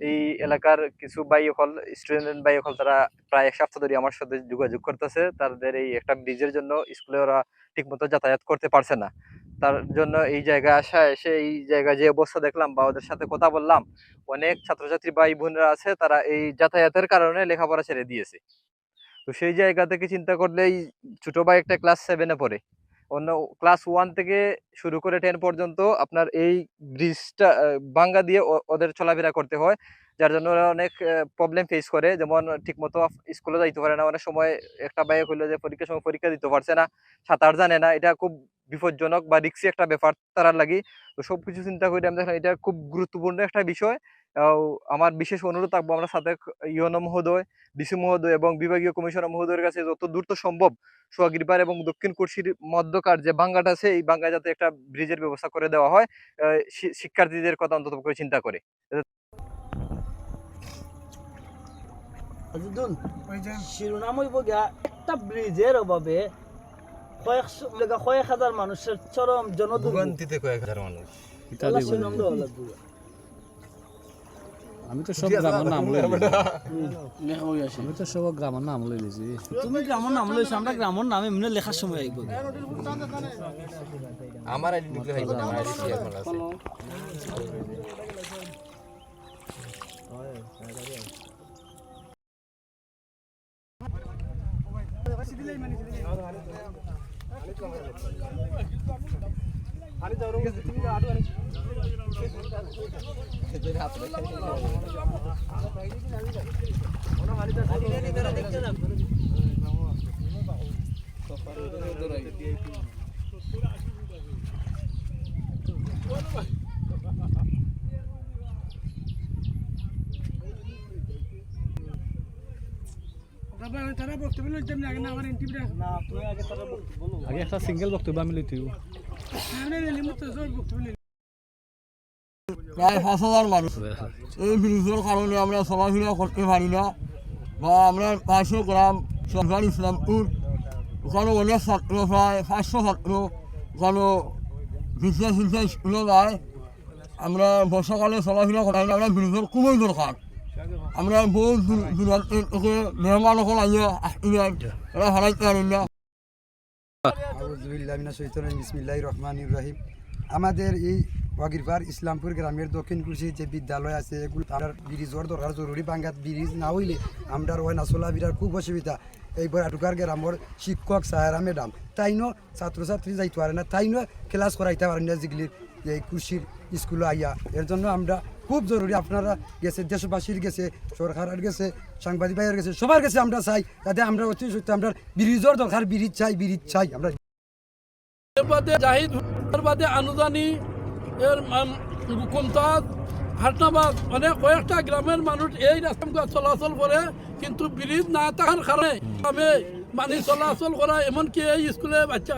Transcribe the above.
এই এলাকার কিছু বাই হল স্টুডেন্ট বাই হল তারা প্রায় এক সপ্তাহ ধরে আমার সাথে যোগাযোগ করতেছে। তাদের এই একটা ব্রিজের জন্য স্কুলে ওরা ঠিকমতো যাতায়াত করতে পারছে না। তার জন্য এই জায়গায় আসা, এসে এই জায়গায় যে অবস্থা দেখলাম বা ওদের সাথে কথা বললাম, অনেক ছাত্রছাত্রী ভাই বোনরা আছে, তারা এই যাতায়াতের কারণে লেখাপড়া ছেড়ে দিয়েছে। তো সেই জায়গা থেকে চিন্তা করলে এই ছোট ভাই একটা ক্লাস সেভেনে পড়ে। অন্য ক্লাস ওয়ান থেকে শুরু করে টেন পর্যন্ত আপনার এই ব্রিজটা বাঙ্গা দিয়ে ওদের চলাফেরা করতে হয়। যার জন্য ওরা অনেক প্রবলেম ফেস করে। যেমন ঠিকমতো স্কুলে যাইতে পারে না। অনেক সময় একটা বাইক হইল যে পরীক্ষার সময় পরীক্ষা দিতে পারছে না। সাঁতার জানে না। এটা খুব বিপজ্জনক বা রিক্সি একটা ব্যাপার তারার লাগি। তো সবকিছু চিন্তা করে আমি দেখলাম এটা খুব গুরুত্বপূর্ণ একটা বিষয়। আমার বিশেষ অনুরোধ থাকব আমরা সাথে ইউনো মহোদয় ডিসি মহোদয় এবং বিভাগীয় কমিশনার মহোদয়ের কাছে যত দ্রুত সম্ভব সোয়াগিরপার এবং দক্ষিণ কুর্সির মধ্যকার যে বাঙ্গাটা আছে এই বাঙ্গা যাতে একটা ব্রিজের ব্যবস্থা করে দেওয়া হয় শিক্ষার্থীদের কথা অন্তত করে চিন্তা করে। শিরোনাম হইব গিয়া একটা ব্রিজের অভাবে কয়েক হাজার মানুষের চরম জনদুর্ভোগ। কয়েক হাজার মানুষ। আমি তো সব গ্রামের নাম আমি তো সব গ্রামের নাম লই লিছি। তুমি গ্রামের নাম লইছো আমরা গ্রামের নাম এমনি লেখার সময় আইব। আমার আইডি ঢুকলে হইব না আমার আইডি শেয়ার করা আছে। না তুমি আগে তারা বলো আগে একটা সিঙ্গেল বক্তব্য আমি লইতেই প্রায় পাঁচ হাজার মানুষ। এই ব্রিজের কারণে আমরা চলাফেরা করতে পারি না বা আমরা পাঁচশো গ্রাম সরকার ইসলামপুর ওখানে অনেক ছাত্র প্রায় পাঁচশো ছাত্র ওখানে বিদ্যা শিক্ষা স্কুলে যায়। আমরা বর্ষাকালে চলাফেরা করাই আমরা ব্রিজের খুবই দরকার। আমরা বহু দূর দূরান্ত থেকে মেহমান সকল আইয়া আসতে যায় এরা হারাইতে পারেন না। আমাদের এই ওয়াগিরপার ইসলামপুর গ্রামের দক্ষিণ কুশি যে বিদ্যালয় আছে, এগুলো আমরা ব্রিজর দরকার জরুরি বাঙ্গাত ব্রিজ না হইলে আমরা ওই নাচলা বিরার খুব অসুবিধা। এইবার আটুকার গ্রামের শিক্ষক সাহেরা ম্যাডাম, তাইনো ছাত্রছাত্রী যাইতে পারে না, তাইনো ক্লাস করাইতে পারে না যেগুলির এই কৃষির স্কুলে আইয়া। এর জন্য আমরা খুব জরুরি আপনারা গেছে, দেশবাসীর গেছে, সরকারের গেছে, সাংবাদিক ভাইয়ের গেছে, সবার কাছে আমরা চাই যাতে আমরা অতি সত্যি আমরা ব্রিজর দরকার, ব্রিজ চাই ব্রিজ চাই আমরা। আনুদানি, এর হাটনাবাদ অনেক কয়েকটা গ্রামের মানুষ এই রাস্তা চলাচল করে, কিন্তু ব্রিজ না থাকার কারণে আমি মানি চলাচল করা, এমনকি এই স্কুলে বাচ্চা